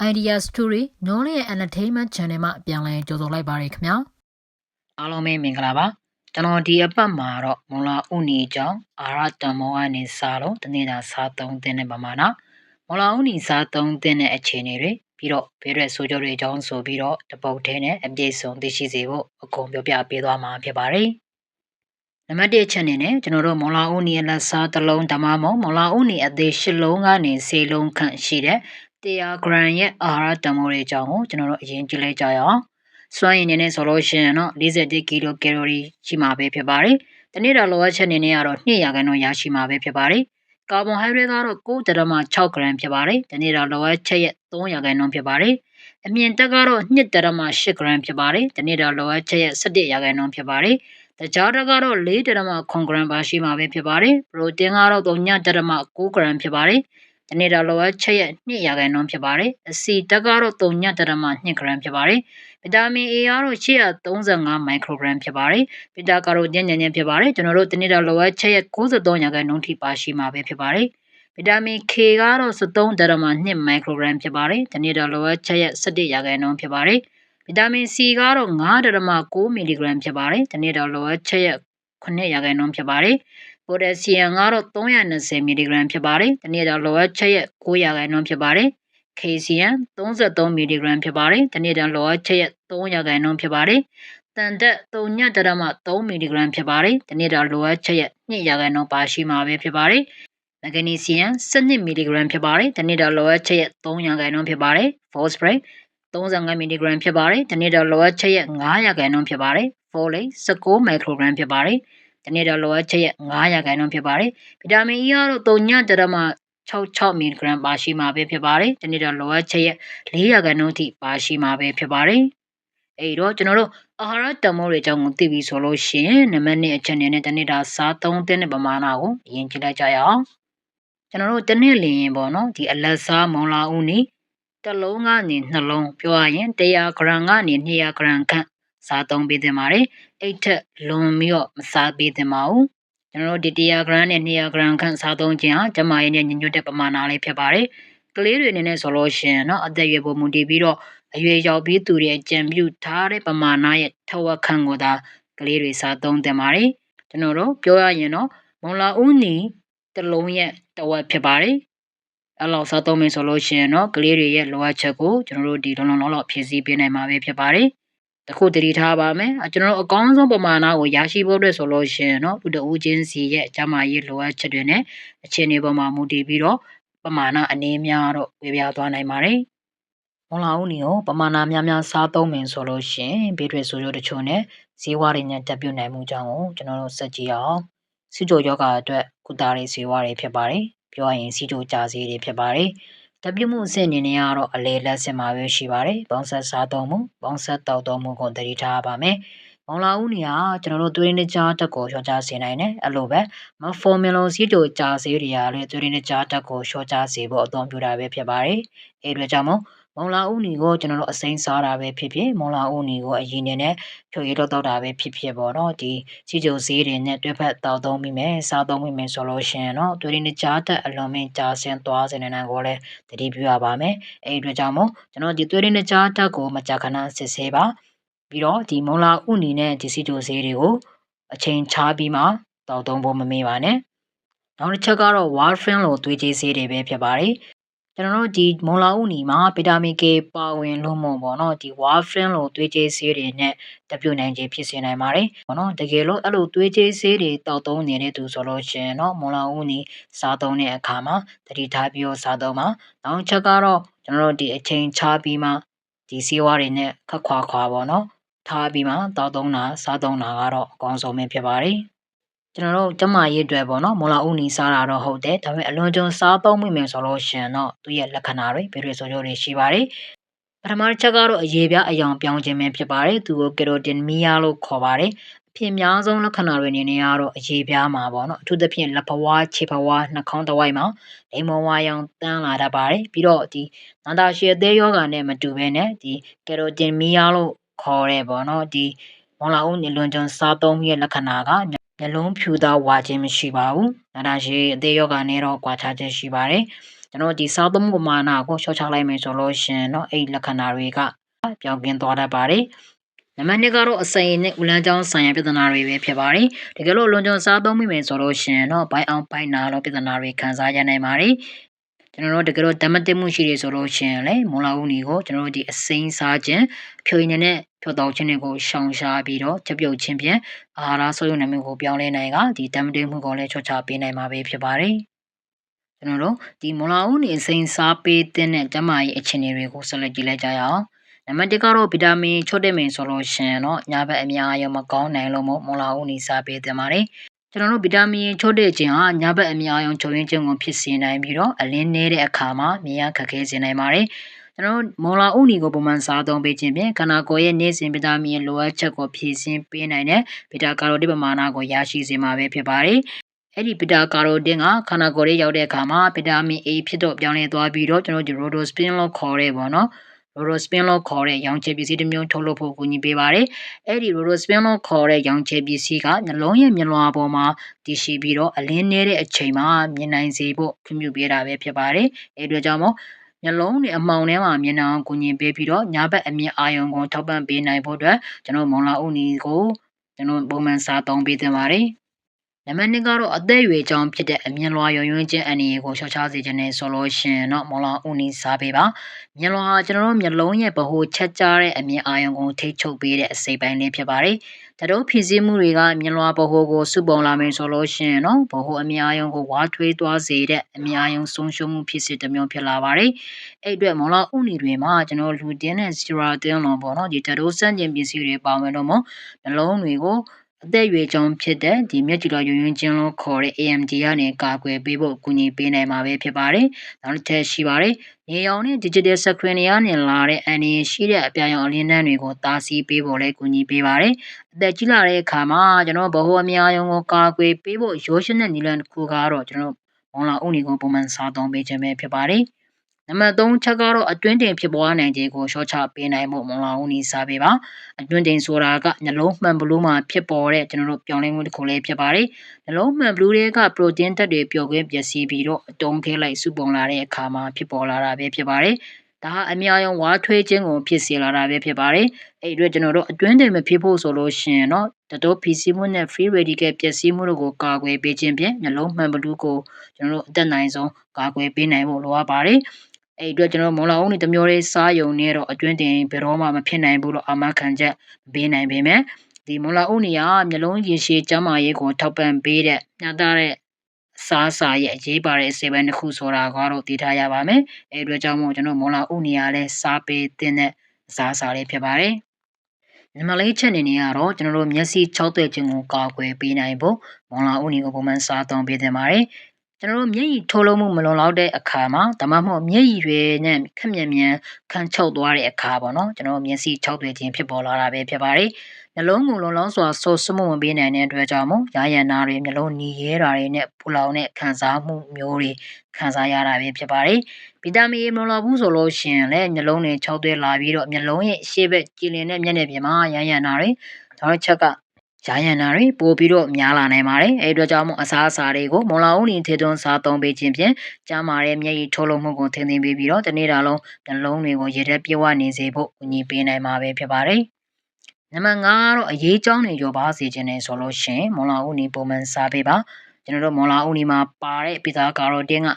Idea Story Knowledge and Entertainment Channel မှာပြန်လည်ကြိုဆိုလိုက်ပါရခင်ဗျာအားလုံးပဲမင်္ဂလာပါကျွန်တော်ဒီအပတ်မှာတော့မွန်လာဥနီကြောင့်အာရတမောကနေစားလို့တနေ့တာစားသုံးတဲ့ပမာဏမွန်လာဥနီစားသုံးတဲ့အခြေအနေတွေပြီးတော့ဘေးရွက်ဆိုကြတွေအကြောင်းဆိုပြီးတော့တပုတ်ထဲနဲ့အပြည့်စုံသိရှိစေဖို့အကုန်ပြောပြပေးသွားမှာဖြစ်ပါတယ်နံပါတ်1ချက်အနေနဲ့ကျွန်တော်တို့မွန်လာဥနီအလက်စားတစ်လုံးဓမ္မမုံမွန်လာဥနီအသေး၈လုံးကနေ၄လုံးခန့်ရှိတဲ့ 100 gram ရဲ့အာဟာရတန်ဖိုးတွေအကြောင်းကိုကျွန်တော်တို့အရင်ကြည့်လိုက်ကြရအောင်စွမ်းရည်အနေနဲ့ဆိုလို့ရှိရင်တော့41ကီလိုကယ်လိုရီရှိမှာပဲဖြစ်ပါတယ်။တနေ့တာလိုအပ်ချက်အနေနဲ့ကတော့200ရာခိုင်နှုန်းရရှိမှာပဲဖြစ်ပါတယ်။ကာဗွန်ဟိုက်ဒရိတ်ကတော့9.6 gram ဖြစ်ပါတယ်။တနေ့တာလိုအပ်ချက်ရဲ့3ရာခိုင်နှုန်းဖြစ်ပါတယ်။အမြင့်တက်ကတော့2.8 gram ဖြစ်ပါတယ်။တနေ့တာလိုအပ်ချက်ရဲ့17ရာခိုင်နှုန်းဖြစ်ပါတယ်။တကြားတက်ကတော့4.9 gram ပါရှိမှာပဲဖြစ်ပါတယ်။ပရိုတင်းကတော့3.9 gram ဖြစ်ပါတယ်။ တနေ့တာလိုအပ်ချက်ရဲ့2ရာခိုင်နှုန်းဖြစ်ပါတယ်။အစီတက်ကတော့3.2 gram ဖြစ်ပါတယ်။ဗီတာမင် A ကတော့835 microgram ဖြစ်ပါတယ်။ဗီတာကာရိုတင်ညံ့ညံ့ဖြစ်ပါတယ်။ကျွန်တော်တို့တနေ့တာလိုအပ်ချက်ရဲ့93ရာခိုင်နှုန်းထိပါရှိမှာပဲဖြစ်ပါတယ်။ဗီတာမင် K ကတော့73.2 microgram ဖြစ်ပါတယ်။တနေ့တာလိုအပ်ချက်ရဲ့17ရာခိုင်နှုန်းဖြစ်ပါတယ်။ဗီတာမင် C ကတော့9.9 mg ဖြစ်ပါတယ်။တနေ့တာလိုအပ်ချက်ရဲ့9ရာခိုင်နှုန်းဖြစ်ပါတယ်။ ပိုတက်ဆီယမ်ကတော့320 mg ဖြစ်ပါတယ်။တနေ့တာလိုအပ်ချက်ရဲ့9ရာခိုင်နှုန်းဖြစ်ပါတယ်။ KCN 33 mg ဖြစ်ပါတယ်။တနေ့တန်လောအပ်ချက်ရဲ့3ရာခိုင်နှုန်းဖြစ်ပါတယ်။တန်တက်3.3 mg ဖြစ်ပါတယ်။တနေ့တန်လောအပ်ချက်ရဲ့2ရာခိုင်နှုန်းပါရှိမှာပဲဖြစ်ပါတယ်။မဂနီဆီယမ်12 mg ဖြစ်ပါတယ်။တနေ့တန်လောအပ်ချက်ရဲ့3ရာခိုင်နှုန်းဖြစ်ပါတယ်။ phosphorus 35 mg ဖြစ်ပါတယ်။တနေ့တန်လောအပ်ချက်ရဲ့9ရာခိုင်နှုန်းဖြစ်ပါတယ်။ folate 19 microgram ဖြစ်ပါတယ်။ တနေ့တော့လိုအပ်ချက်ရဲ့9ရာခိုင်နှုန်းဖြစ်ပါတယ်။ဗီတာမင် E ကတော့3.3 66မီလီဂရမ်ပါရှိမှာပဲဖြစ်ပါတယ်။ဒီနေ့တော့လိုအပ်ချက်ရဲ့4ရာခိုင်နှုန်းထိပါရှိမှာပဲဖြစ်ပါတယ်။အဲဒီတော့ကျွန်တော်တို့အာဟာရတန်ဖိုးတွေအကြောင်းကိုသိပြီဆိုလို့ရှိရင်နံပါတ်1အချက်အနေနဲ့ဒီနေ့ဒါစားသုံးတဲ့ပမာဏကိုအရင်ကြည့်လိုက်ကြရအောင်။ကျွန်တော်တို့တစ်နှစ်လျင်ပေါ့နော်ဒီအလက်စားမုံလာဦးနေတစ်လုံးကနေနှလုံးပြောရရင်100ဂရမ်ကနေ200ဂရမ်ခန့် စားသုံးပေးတင်ပါတယ်။အိတ်ထက်လွန်ပြီးတော့မစားပေးတင်ပါဘူးကျွန်တော်တို့ဒီ100 gram နဲ့200 gram ခန့်စားသုံးခြင်းဟာကျမရဲ့ညညွတ်တဲ့ပမာဏလေးဖြစ်ပါတယ်။ကလေးတွေအနေနဲ့ဆိုလို့ရှိရင်เนาะအသက်အရွယ်ပေါ်မူတည်ပြီးတော့အရွယ်ရောက်ပြီးသူတွေကြံပြုထားတဲ့ပမာဏရဲ့ထဝက်ခန့်ကိုသာကလေးတွေစားသုံးသင့်ပါတယ်။ကျွန်တော်တို့ပြောရရင်တော့မုံလာဦးနီတစ်လုံးရဲ့တဝက်ဖြစ်ပါတယ်။အဲ့လောက်စားသုံးမယ်ဆိုလို့ရှိရင်တော့ကလေးတွေရဲ့လိုအပ်ချက်ကိုကျွန်တော်တို့ဒီလုံလုံလောက်လောက်ဖြည့်ဆည်းပေးနိုင်မှာပဲဖြစ်ပါတယ်။ တခုတတိထားပါမယ်ကျွန်တော်တို့အကောင်းဆုံးပမာဏကိုရရှိဖို့အတွက်ဆိုလို့ရှိရင်တော့ဥတဦးချင်းစီရဲ့အကြမ်းမာရေးလိုအပ်ချက်တွေနဲ့အခြေအနေပေါ်မှာမူတည်ပြီးတော့ပမာဏအနေများတော့ဝေပြားသွားနိုင်ပါတယ်မွန်လာဦးနေကိုပမာဏများများစားသုံးမယ်ဆိုလို့ရှိရင်ဘေးတွေဆိုကြတချို့နဲ့ဈေးဝါးတွေနဲ့တက်ပြနိုင်မှုကြောင့်ကိုကျွန်တော်တို့စက်ကြည့်အောင်စီချိုယောဂအတွက်ကုသရေးဈေးဝါးတွေဖြစ်ပါတယ်ပြောရရင်စီချိုကြာဈေးတွေဖြစ်ပါတယ် တပြုမှုအဆင့်အနေနဲ့ကတော့အလေလက်စင်မှာပဲရှိပါတယ်။ဘောင်းဆက်စားသုံးမှုဘောင်းဆက်တောက်သုံးမှုကိုတတိထားပါမယ်။မောင်လာဦးနေကကျွန်တော်တို့သွေးနှကြားတက်ကိုလျှော့ချစေနိုင်တယ်။အဲ့လိုပဲမဖော်မီလွန်စီတိုကြာစေးတွေကလည်းသွေးနှကြားတက်ကိုလျှော့ချစေဖို့အသုံးပြုတာပဲဖြစ်ပါတယ်။အဲအတွက်ကြောင့်မို့ မုံလာဦးနီကိုကျွန်တော်တို့အစိမ်းစားတာပဲဖြစ်ဖြစ်မုံလာဦးနီကိုအရင်နဲ့ဖြိုရည်တော့တော့တာပဲဖြစ်ဖြစ်ပေါ့နော်ဒီစီကြိုဈေးတွေနဲ့တွဲဖက်တောက်သုံးမိမယ်စားသုံးမိမယ်ဆိုလို့ရှိရင်တော့တွင်းနဲ့ကြားတက်အလွန်မင်းကြားဆင်းသွားစေနေတဲ့ကိုလည်းတတိပြုရပါမယ်အဲ့ဒီအတွက်ကြောင့်မို့ကျွန်တော်ဒီတွင်းနဲ့ကြားတက်ကိုမကြာခဏစစ်ဆေးပါပြီးတော့ဒီမုံလာဦးနီနဲ့ဒီစီကြိုဈေးတွေကိုအချိန်ချပြီးမှတောက်သုံးဖို့မမေ့ပါနဲ့နောက်တစ်ချက်ကတော့ warfarin လို့သွေးကြေးဆေးတွေပဲဖြစ်ပါတယ် ကျွန်တော်တို့ဒီမုံလာဥနီမှာဗီတာမင် K ပါဝင်လို့မို့ပေါ့နော်ဒီ warfarin လို့သွေးကြေးဆေးတွေနဲ့တပြုတ်နိုင်ခြင်းဖြစ်စေနိုင်ပါတယ်ပေါ့နော်တကယ်လို့အဲ့လိုသွေးကြေးဆေးတွေတောက်သုံးနေတဲ့သူဆိုလို့ရှင်နော်မုံလာဥနီစားသုံးတဲ့အခါမှာတတိထားပြီးတော့စားသုံးပါနောက်ချက်ကတော့ကျွန်တော်တို့ဒီအချိန်ချပြီးမှဒီဆေးဝါးတွေနဲ့ခက်ခွာခွာပေါ့နော်ထားပြီးမှတောက်သုံးတာစားသုံးတာကတော့အကောင်းဆုံးပဲဖြစ်ပါတယ် ကျွန်တော်တို့ကျမရေးအတွက်ပေါ့နော်မော်လာဦးနီစားတာတော့ဟုတ်တယ်ဒါပေမဲ့အလွန်ကျွံစားသုံးမိမယ်ဆိုလို့ရှင်တော့သူ့ရဲ့လက္ခဏာတွေဘယ်လိုဆိုကြတွေရှိပါတယ်ပထမတစ်ချက်ကတော့အရေးပြအယောင်ပြောင်းခြင်းပဲဖြစ်ပါတယ်သူကိုကယ်ရိုတင်မီယာလို့ခေါ်ပါတယ်အဖြစ်များဆုံးလက္ခဏာတွေအနေနဲ့ကတော့အရေးပြားမှာပေါ့နော်အထူးသဖြင့်လက်ဘဝခြေဘဝနှာခေါင်းတစ်ဝိုက်မှာလိမ်မောဝါရောင်တန်းလာတတ်ပါတယ်ပြီးတော့ဒီနာတာရှည်အသေးယောဂါနဲ့မတူဘဲနဲ့ဒီကယ်ရိုတင်မီယာလို့ခေါ်ရဲပေါ့နော်ဒီမော်လာဦးနေလွန်ကျွံစားသုံးရဲ့လက္ခဏာက မျက်လုံးဖြူသားဝါခြင်းမရှိပါဘူး။နာတာရှည်အသေးယောဂနဲ့တော့ကွာခြားခြင်းရှိပါတယ်။ကျွန်တော်ဒီစားသုံးပမာဏကိုလျှော့ချလိုက်မယ်ဆိုလို့ရှင်တော့အဲ့လက္ခဏာတွေကပြောင်းပြင်းသွားတတ်ပါတယ်။နံပါတ်2ကတော့အစိမ်နဲ့ဦးလန်းချောင်းဆိုင်ရာပြဿနာတွေပဲဖြစ်ပါတယ်။တကယ်လို့လွန်ကျွံစားသုံးမိမယ်ဆိုလို့ရှင်တော့ဘိုင်းအောင်ဘိုင်းနာလို့ပြဿနာတွေခံစားရနိုင်ပါတယ်။ကျွန်တော်တို့တကယ်တော့ဓမ္မတိမှုရှိတယ်ဆိုလို့ရှင်လေမူလာဦးနီကိုကျွန်တော်တို့ဒီအစိမ်းစားခြင်းဖြိုရင်နဲ့ ဖြောတော့ခြင်းတွေကိုရှောင်ရှားပြီးတော့ချက်ပြုတ်ခြင်းဖြင့်အာဟာရဆုပ်ယုံနေမှုကိုပြောင်းလဲနိုင်ကဒီဓမ္မတိမှုကိုလည်းချွတ်ချပေးနိုင်မှာပဲဖြစ်ပါတယ်ကျွန်တော်တို့ဒီမွန်လာဦးနီအစိမ်းစားပေးတဲ့ကျမကြီးအခြေအနေတွေကိုဆက်လက်ကြည့်လိုက်ကြရအောင်နံပါတ်1ကတော့ဗီတာမင်ချို့တဲ့မင်ဆိုလို့ရှင်တော့ညဘက်အများရောမကောင်းနိုင်လို့မို့မွန်လာဦးနီစားပေးတင်ပါတယ်ကျွန်တော်တို့ဗီတာမင်ချို့တဲ့ခြင်းဟာညဘက်အများရောချုပ်ရင်းခြင်းကိုဖြစ်စေနိုင်ပြီးတော့အလင်းနေတဲ့အခါမှာမြင်ရခက်ခဲစေနိုင်ပါတယ် ကျွန်တော်မော်လာဥနီကိုပုံမှန်စားသုံးပေးခြင်းဖြင့်ခန္ဓာကိုယ်ရဲ့နေ့စဉ်ဗီတာမင်လိုအပ်ချက်ကိုဖြည့်ဆည်းပေးနိုင်တဲ့ဗီတာကာရိုတစ်ပမာဏကိုရရှိစေမှာပဲဖြစ်ပါတယ်။အဲ့ဒီဗီတာကာရိုတင်ကခန္ဓာကိုယ်ရဲ့ရောက်တဲ့အခါမှာဗီတာမင် A ဖြစ်တော့ပြောင်းလဲသွားပြီးတော့ကျွန်တော်တို့ရိုဒိုစပင်လို့ခေါ်ရဲပေါ့နော်။ Rorospin လို့ခေါ်တဲ့ရောင်ချယ်ပစ္စည်းတစ်မျိုးထုတ်လုပ်ဖို့ကူညီပေးပါတယ်။အဲ့ဒီ Rorospin လို့ခေါ်တဲ့ရောင်ချယ်ပစ္စည်းကနှလုံးရဲ့မျက်လွှာပေါ်မှာတည်ရှိပြီးတော့အလင်းနေတဲ့အချိန်မှာမြင်နိုင်စေဖို့ခွင့်ပြုပေးတာပဲဖြစ်ပါတယ်။အဲ့ဒီအတွက်ကြောင့်မို့ မျက်လုံးတွေအမှောင်ထဲမှာမြင်အောင်ကူညီပေးပြီးတော့ညာဘက်အမြင့်အာရုံကိုထောက်ပံ့ပေးနိုင်ဖို့အတွက်ကျွန်တော်မွန်လာဦးနီကိုကျွန်တော်ပုံမှန်စာသုံးပေးသင့်ပါတယ်။ နံပါတ်2ကတော့အသက်အရွယ်ကြောင့်ဖြစ်တဲ့အမြင်လွှာရွံ့ရွံ့ခြင်းအန္တရာယ်ကိုလျှော့ချစေခြင်းနဲ့ဆိုလို့ရှင်တော့မော်လာဦးနီစားပေးပါမြင်လွှာဟာကျွန်တော်တို့မျက်လုံးရဲ့ဗဟိုချက်ကြားတဲ့အမြင်အာရုံကိုထိချုပ်ပေးတဲ့အစိပ်ပိုင်းလေးဖြစ်ပါတယ်ဒါတို့ဖြစ်စည်းမှုတွေကမြင်လွှာဗဟိုကိုစုပုံလာမယ်ဆိုလို့ရှင်နော်ဗဟိုအမြင်အာရုံကိုဝါထွေးသွားစေတဲ့အမြင်အာရုံဆုံးရှုံးမှုဖြစ်စေတဲ့မျိုးဖြစ်လာပါတယ်အဲ့အတွက်မော်လာဦးနီတွေမှာကျွန်တော်လူတင်းနဲ့စီရာတင်းလုံးပေါ့နော်ဒီဒါတို့စန့်ကျင်ပစ္စည်းတွေပါဝင်တော့မို့နှလုံးတွေကို အသက်အရွယ်ကြောင့်ဖြစ်တဲ့ဒီမျက်ကြည်တော်ရွံ့ရွံ့ခြင်းလို့ခေါ်တဲ့ AMD ကနေကာကွယ်ပေးဖို့အကူအညီပေးနိုင်မှာပဲဖြစ်ပါတယ်။နောက်တစ်ချက်ရှိပါတယ်။နေရောင်နဲ့ digital screen တွေကနေလာတဲ့အန်ဒီရှိတဲ့အပြာရောင်အလင်းတန်းတွေကိုတားဆီးပေးဖို့လည်းကူညီပေးပါတယ်။အသက်ကြီးလာတဲ့အခါမှာကျွန်တော်ဗဟိုအများယုံကိုကာကွယ်ပေးဖို့ရိုးရှင်းတဲ့နည်းလမ်းတစ်ခုကတော့ကျွန်တော်မွန်လာအုပ်နေကိုပုံမှန်စားသုံးပေးခြင်းပဲဖြစ်ပါတယ်။ နံပါတ်3ချက်ကတော့အတွင်းတင်ဖြစ်ပွားနိုင်ခြင်းကိုရှော့ချပေးနိုင်မှုမွန်လာဦးနီစားပေးပါအတွင်းတင်ဆိုတာကနှလုံးမှန်ဘလူးမှာဖြစ်ပေါ်တဲ့ကျွန်တော်တို့ပြောင်းလဲမှုတစ်ခုလေးဖြစ်ပါတယ်နှလုံးမှန်ဘလူးတွေကပရိုတင်းဓာတ်တွေပျော်ခွင့်ပျက်စီးပြီးတော့အတုံးခဲလိုက်စုပုံလာတဲ့အခါမှာဖြစ်ပေါ်လာတာပဲဖြစ်ပါတယ်ဒါဟာအများအောင်ဝါထွေးခြင်းကိုဖြစ်စေလာတာပဲဖြစ်ပါတယ်။အဲ့ဒီအတွက်ကျွန်တော်တို့အတွင်းတင်မဖြစ်ဖို့ဆိုလို့ရှိရင်တော့တတော်ဖီစီမှုနဲ့ free radical ပျက်စီးမှုတို့ကိုကာကွယ်ပေးခြင်းဖြင့်နှလုံးမှန်ဘလူးကိုကျွန်တော်တို့အသက်နိုင်ဆုံးကာကွယ်ပေးနိုင်ဖို့လိုအပ်ပါတယ်။ အဲ့အတွက်ကျွန်တော်မော်လာအောင်နေတမျိုးလေးစားယုံနေတော့အတွင်းတင်ဘယ်တော့မှမဖြစ်နိုင်ဘူးလို့အာမခံချက်ပေးနိုင်ပေမဲ့ဒီမော်လာအုပ်နေရမျိုးလုံးရင်ရှည်ကျမ်းမာရေးကိုထောက်ပံ့ပေးတဲ့ညတာတဲ့စားစာရဲ့အရေးပါတဲ့အစိပ်ပိုင်းတစ်ခုဆိုတာကတော့သိထားရပါမယ်။အဲအတွက်ကြောင့်မို့ကျွန်တော်မော်လာဥနေရလဲစားပေးတဲ့အစားစာလေးဖြစ်ပါတယ်။နံပါတ်လေးချက်အနေနဲ့ကတော့ကျွန်တော်တို့မျက်စိ၆သွဲ့ခြင်းကိုကာကွယ်ပေးနိုင်ဖို့မော်လာဥနေကိုပုံမှန်စားသုံးပေးသင့်ပါတယ်။ ကျွန်တော်တို့မျက်ရည်ထုတ်လုပ်မှုမလုံလောက်တဲ့အခါမှာဒါမှမဟုတ်မျက်ရည်တွေနဲ့ခက်မြန်မြန်ခန်းချုပ်သွားတဲ့အခါပေါ့နော်ကျွန်တော်တို့မျက်စိ၆သွေးခြင်းဖြစ်ပေါ်လာတာပဲဖြစ်ပါတယ်နှလုံးကိုလုံလောက်စွာဆိုးစမှုမပေးနိုင်တဲ့အတွက်ကြောင့်မို့ရာရန်နာတွေနှလုံးနီးရဲတာတွေနဲ့ပူလောင်တဲ့ခံစားမှုမျိုးတွေခံစားရတာပဲဖြစ်ပါတယ်ဗီတာမင်မလုံလောက်ဘူးဆိုလို့ရှိရင်လည်းနှလုံးတွေ၆သွေးလာပြီးတော့နှလုံးရဲ့ရှေ့ဘက်ကြည်လင်တဲ့မျက်နှာပြင်မှာရာရန်နာတွေဒါတော့ချက်က ရာယန်နာတွေပို့ပြီးတော့များလာနိုင်ပါတယ်အဲအတွက်ကြောင့်မို့အစားအစာတွေကိုမွန်လာဦးနေထေသွန်းစားသုံးပေးခြင်းဖြင့်ကျန်းမာတဲ့မျက်ရည်ထုတ်လုပ်မှုကိုထင်သိမ်းပေးပြီးတော့တနေ့တာလုံးနှလုံးတွေကိုရေထဲပြေဝနေစေဖို့ကူညီပေးနိုင်မှာပဲဖြစ်ပါတယ်နံပါတ်5ကတော့အရေးကြောင်းတွေရောပါစေခြင်းနဲ့ဆိုလို့ရှိရင်မွန်လာဦးနေပုံမှန်စားပေးပါကျွန်တော်တို့မွန်လာဦးနေမှာပါတဲ့ပီတာကာရိုတင်းက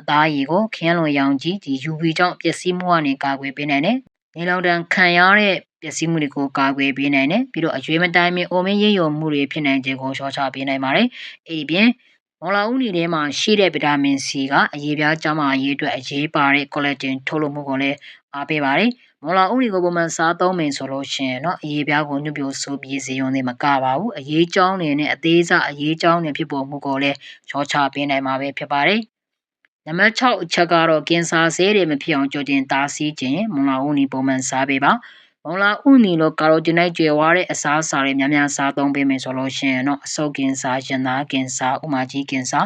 အသားရည်ကိုခင်းလွန်ရောင်ကြီးဒီ UV ကြောင့်ပျက်စီးမှုကနေကာကွယ်ပေးနိုင်တယ်။ နေလောင်တန်ခံရတဲ့ပျက်စီးမှုတွေကိုကာကွယ်ပေးနိုင်တယ်ပြီးတော့အရွေးမတိုင်းမီအိုမင်းရည်ရုံမှုတွေဖြစ်နိုင်ခြင်းကိုရှော့ချပေးနိုင်ပါတယ်အဲ့ဒီပြင်မော်လာဦးနေထဲမှာရှိတဲ့ဗီတာမင် C ကအရေးပြားကျန်းမာရေးအတွက်အရေးပါတဲ့ collagen ထုတ်လုပ်မှုကိုလည်းအားပေးပါတယ်မော်လာဦးတွေကိုပုံမှန်စားသုံးမယ်ဆိုလို့ရှိရင်เนาะအရေးပြားကိုညှို့ပြဆိုးပြေးစေရုံနဲ့မကပါဘူးအရေးကြောင်းတွေနဲ့အသေးစားအရေးကြောင်းတွေဖြစ်ပေါ်မှုကိုလည်းရှော့ချပေးနိုင်မှာပဲဖြစ်ပါတယ် နံပါတ်6အချက်ကတော့ကင်ဆာဆေးတွေမဖြစ်အောင်ကြိုတင်တားဆီးခြင်းမွန်လာဦးနေပုံမှန်စားပေးပါမုံလာဥနီလိုကာရိုတင်နိုက်ကျွယ်ဝတဲ့အစားအစာတွေများများစားသုံးပေးမယ်ဆိုလို့ရှိရင်တော့အဆုတ်ကင်ဆာ၊ရင်သားကင်ဆာ၊ဥမာကြီးကင်ဆာ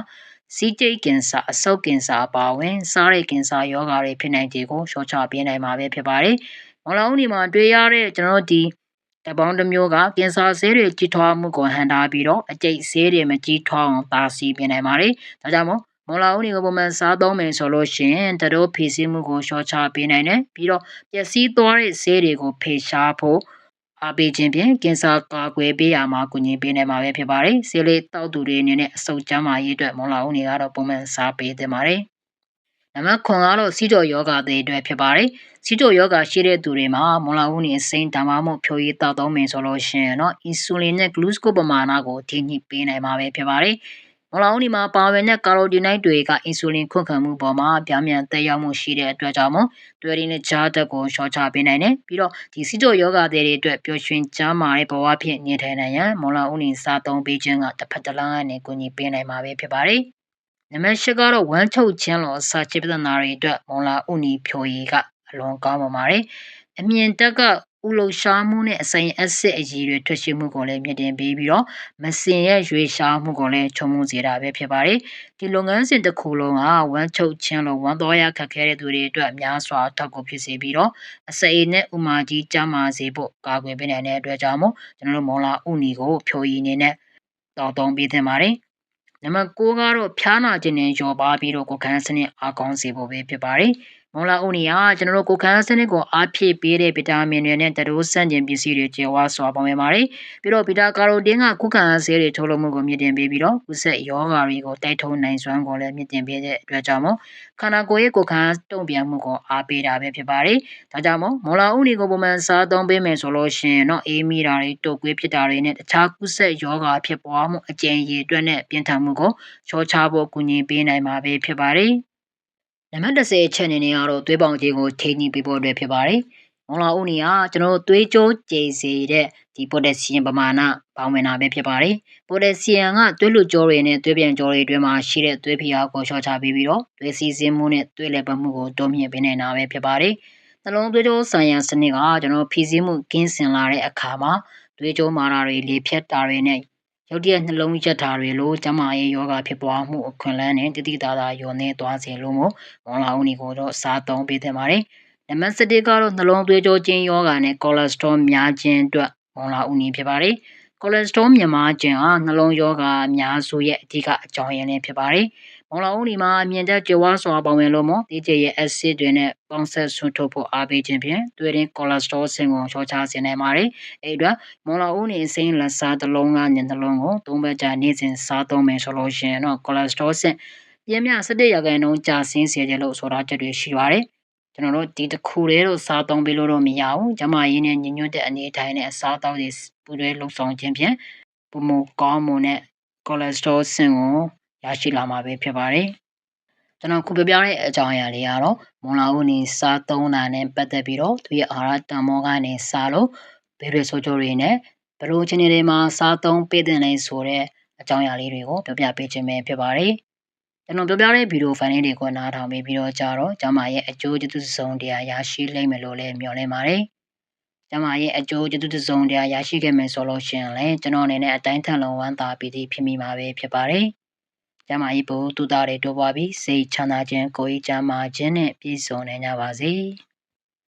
စီးကျိတ်ကင်ဆာအဆုတ်ကင်ဆာအပါအဝင် စားတဲ့ကင်ဆာယောဂါတွေဖြစ်နိုင်ခြေကိုရှော့ချပေးနိုင်မှာပဲဖြစ်ပါတယ်။မုံလာဥနီမှာတွေ့ရတဲ့ကျွန်တော်တို့ဒီတပေါင်းတစ်မျိုးကကင်ဆာဆေးတွေကြီးထွားမှုကိုဟန်တာပြီးတော့အကျိတ်ဆေးတွေမကြီးထွားအောင်တားဆီးပေးနိုင်ပါတယ်။ဒါကြောင့်မို့ မော်လာဦးနေကိုပုံမှန်စားသုံးမယ်ဆိုလို့ရှိရင်တတို့ဖေစီမှုကိုရှော့ချပေးနိုင်တယ်ပြီးတော့ပျက်စီးသွားတဲ့ဆေးတွေကိုဖေရှားဖို့အားပေးခြင်းဖြင့်ကင်ဆာကာကွယ်ပေးရမှာကူညီပေးနိုင်မှာပဲဖြစ်ပါတယ်ဆေးလေးတောက်သူတွေအနေနဲ့အဆုတ်ကျန်းမာရေးအတွက်မော်လာဦးနေကတော့ပုံမှန်စားပေးသင့်ပါတယ်နံပါတ်9ကတော့စီးကြောယောဂတွေအတွက်ဖြစ်ပါတယ်စီးကြောယောဂရှိတဲ့သူတွေမှာမော်လာဦးနေအစိမ်းဒါမှမဟုတ်ဖြိုရည်တောက်သုံးမယ်ဆိုလို့ရှိရင်တော့အင်ဆူလင်နဲ့ဂလူးကိုပမာဏကိုထိညှိပေးနိုင်မှာပဲဖြစ်ပါတယ် မော်လာဦးဒီမှာပါဝင်တဲ့ကာရိုတီနိုက်တွေကအင်ဆူလင်ခွင့်ခံမှုပေါ်မှာပြောင်းပြန်သက်ရောက်မှုရှိတဲ့အတွက်ကြောင့်မို့တွဲရင်းနဲ့ဂျားတက်ကိုရှော့ချပေးနိုင်တယ်ပြီးတော့ဒီစီတိုယောဂတွေတွေအတွက်ပျော်ရွှင်ကြမ်းမာတဲ့ဘဝဖြစ်နေထိုင်နိုင်ရန်မော်လာဦးနေစားသုံးပေးခြင်းကတစ်ဖက်တစ်လမ်းကနေကူညီပေးနိုင်မှာပဲဖြစ်ပါတယ်နံပါတ်၈ကတော့ဝမ်းချုပ်ခြင်းလို့စာချစ်ပြဿနာတွေအတွက်မော်လာဦးနေဖြိုရည်ကအလွန်ကောင်းပါပါတယ်အမြင်တက်က ဥလုံရှားမှုနဲ့ အစိမ်အစစ်အကြီးတွေထွက်ရှိမှုကိုလည်း မြင့်တင်ပေးပြီးတော့ မစင်ရဲ့ ရွေရှားမှုကိုလည်း ချုံမှုစေတာပဲ ဖြစ်ပါတယ် ဒီလုပ်ငန်းစဉ်တစ်ခုလုံးက ဝမ်းချုပ်ခြင်းလို့ဝမ်းတော်ရခက်ခဲတဲ့သူတွေအတွက် များစွာထောက်ကူဖြစ်စေပြီးတော့ အစိမ်နဲ့ ဥမာကြီး ကျန်းမာစေဖို့ ကာကွယ်ပေးနိုင်တဲ့အတွက်ကြောင့်မို့ ကျွန်တော်တို့မော်လာဥနီကိုဖြိုရည်နေနဲ့တောင်းတပေးသင့်ပါတယ် နံပါတ်9ကတော့ ဖျားနာခြင်းနဲ့ရောပါပြီးတော့ ကိုယ်ခံစနစ်အကောင်းစေဖို့ပဲ ဖြစ်ပါတယ်။ မော်လာအိုနီကကျွန်တော်တို့ကိုယ်ခံစနစ်ကိုအားဖြည့်ပေးတဲ့ဗီတာမင်တွေနဲ့တရိုးဆန့်ကျင်ပစ္စည်းတွေကျေဝါစွာပေါင်းရပါတယ်။ပြီးတော့ဗီတာကာရိုတင်းကကုခံဆေးတွေထုတ်လုပ်မှုကိုမြင့်တင်ပေးပြီးတော့ကုဆက်ယောဂါတွေကိုတိုက်ထုတ်နိုင်စွမ်းကိုလည်းမြင့်တင်ပေးတဲ့အတွက်ကြောင့်မို့ခန္ဓာကိုယ်ရဲ့ကိုယ်ခံတုံ့ပြန်မှုကိုအားပေးတာပဲဖြစ်ပါတယ်။ဒါကြောင့်မို့မော်လာအိုနီကိုပုံမှန်စားသုံးပေးမယ်ဆိုလို့ရှိရင်တော့အေးမိတာတွေတုတ်ကွေးဖြစ်တာတွေနဲ့တခြားကုဆက်ယောဂါဖြစ်ပွားမှုအကျဉ်းရည်အတွက်နဲ့ပြင်းထန်မှုကိုချောချဖို့ကူညီပေးနိုင်မှာပဲဖြစ်ပါတယ်။ နံပါတ်30အချက်အနေနဲ့ကတော့သွေးပေါင်ကြီးကိုထိန်းသိမ်းပေးဖို့အတွက်ဖြစ်ပါတယ်။မောင်လာဦးနီကကျွန်တော်တို့သွေးကြောကြည်စေတဲ့ဒီပိုတက်ဆီယမ်ပမာဏပေါင်းဝင်တာပဲဖြစ်ပါတယ်။ပိုတက်ဆီယမ်ကသွေးလွကြောတွေနဲ့သွေးပြန်ကြောတွေအတွင်းမှာရှိတဲ့သွေးဖိအားကိုလျှော့ချပေးပြီးတော့သွေးစီးဆင်းမှုနဲ့သွေးလည်ပတ်မှုကိုတိုးမြှင့်ပေးနေတာပဲဖြစ်ပါတယ်။နှလုံးသွေးကြောဆိုင်ရာစနစ်ကကျွန်တော်ဖြည့်ဆည်းမှုကင်းစင်လာတဲ့အခါမှာသွေးကြောမာတာတွေလေဖြတ်တာတွေနဲ့ ရုတ်တရက်နှလုံးရက်တာတွေလိုကျန်းမာရေးယောဂဖြစ်ပွားမှုအခွင့်အလမ်းနဲ့တတိတာတာယွန်နေသွားစေလို့မို့မော်လာဦးနီကိုတော့စားသုံးပေးသင့်ပါတယ်။နံပါတ်7ကတော့နှလုံးသွေးကြောကျဉ်ယောဂနဲ့ကိုလက်စထရောများခြင်းအတွက်မော်လာဦးနီဖြစ်ပါတယ်။ကိုလက်စထရောမြမာခြင်းဟာနှလုံးယောဂအများစုရဲ့အဓိကအကြောင်းရင်းလေးဖြစ်ပါတယ်။ မော်လာဦးဒီမှာအမြင့်တက်ကြွားစွာပေါဝင်လို့မို့ဒီကျရဲ့ acid တွေနဲ့ပေါင်းဆက်ဆွထုတ်ဖို့အားပေးခြင်းဖြင့်သွေးရင်း cholesterol ဆင်ကိုလျှော့ချစေနိုင်ပါတယ်။အဲ့အတွက်မော်လာဦးနေစိမ်းလက်စားတစ်လုံးကညနှလုံးကိုသုံးဘက်ကြာနေ့စဉ်စားသုံးမယ်ဆိုလို့ရှိရင်တော့ cholesterol ဆင်ပြင်းပြ17ရာခိုင်နှုန်းကြာဆင်းစေတယ်လို့ဆိုတာချက်တွေရှိပါတယ်။ကျွန်တော်တို့ဒီတစ်ခုလေးတော့စားသုံးပြီးလို့တော့မရဘူး။ကျမရင်းနဲ့ညညွတ်တဲ့အနေထိုင်နဲ့အစားအသောက်တွေပူတွဲလှုပ်ဆောင်ခြင်းဖြင့်ပုံမကောင်းမွန်တဲ့ cholesterol ဆင်ကို ရရှိလာမှာပဲဖြစ်ပါတယ်။ကျွန်တော်ခုပြောပြတဲ့အကြောင်းအရာလေးကတော့မွန်လာဦးနေစားသုံးတာနဲ့ပတ်သက်ပြီးတော့သူရဲ့အာဟာရတန်မောကနေစားလို့ဘေးရဆိုးကျိုးတွေနဲ့ဘလို့ချင်းတွေမှာစားသုံးပေးတဲ့လဲဆိုတဲ့အကြောင်းအရာလေးတွေကိုပြောပြပေးခြင်းပဲဖြစ်ပါတယ်။ကျွန်တော်ပြောပြတဲ့ဗီဒီယိုဖိုင်လေးတွေကိုနားထောင်ပြီးပြီးတော့ကြတော့ကျမရဲ့အကျိုးကျေးဇူးစုံတရားရရှိလိမ့်မယ်လို့လည်းမျှော်လင့်ပါတယ်။ကျမရဲ့အကျိုးကျေးဇူးစုံတရားရရှိခဲ့မယ်ဆိုလို့ရှိရင်လည်းကျွန်တော်အနေနဲ့အတိုင်းထန်လုံးဝမ်းသာပီတိဖြစ်မိမှာပဲဖြစ်ပါတယ်။ ကျမကြီးဘုသူသားတွေတိုးပွားပြီးစိတ်ချမ်းသာခြင်းကိုယ်ကြီးချမ်းသာခြင်းနဲ့ပြည့်စုံနိုင်ကြပါစေ။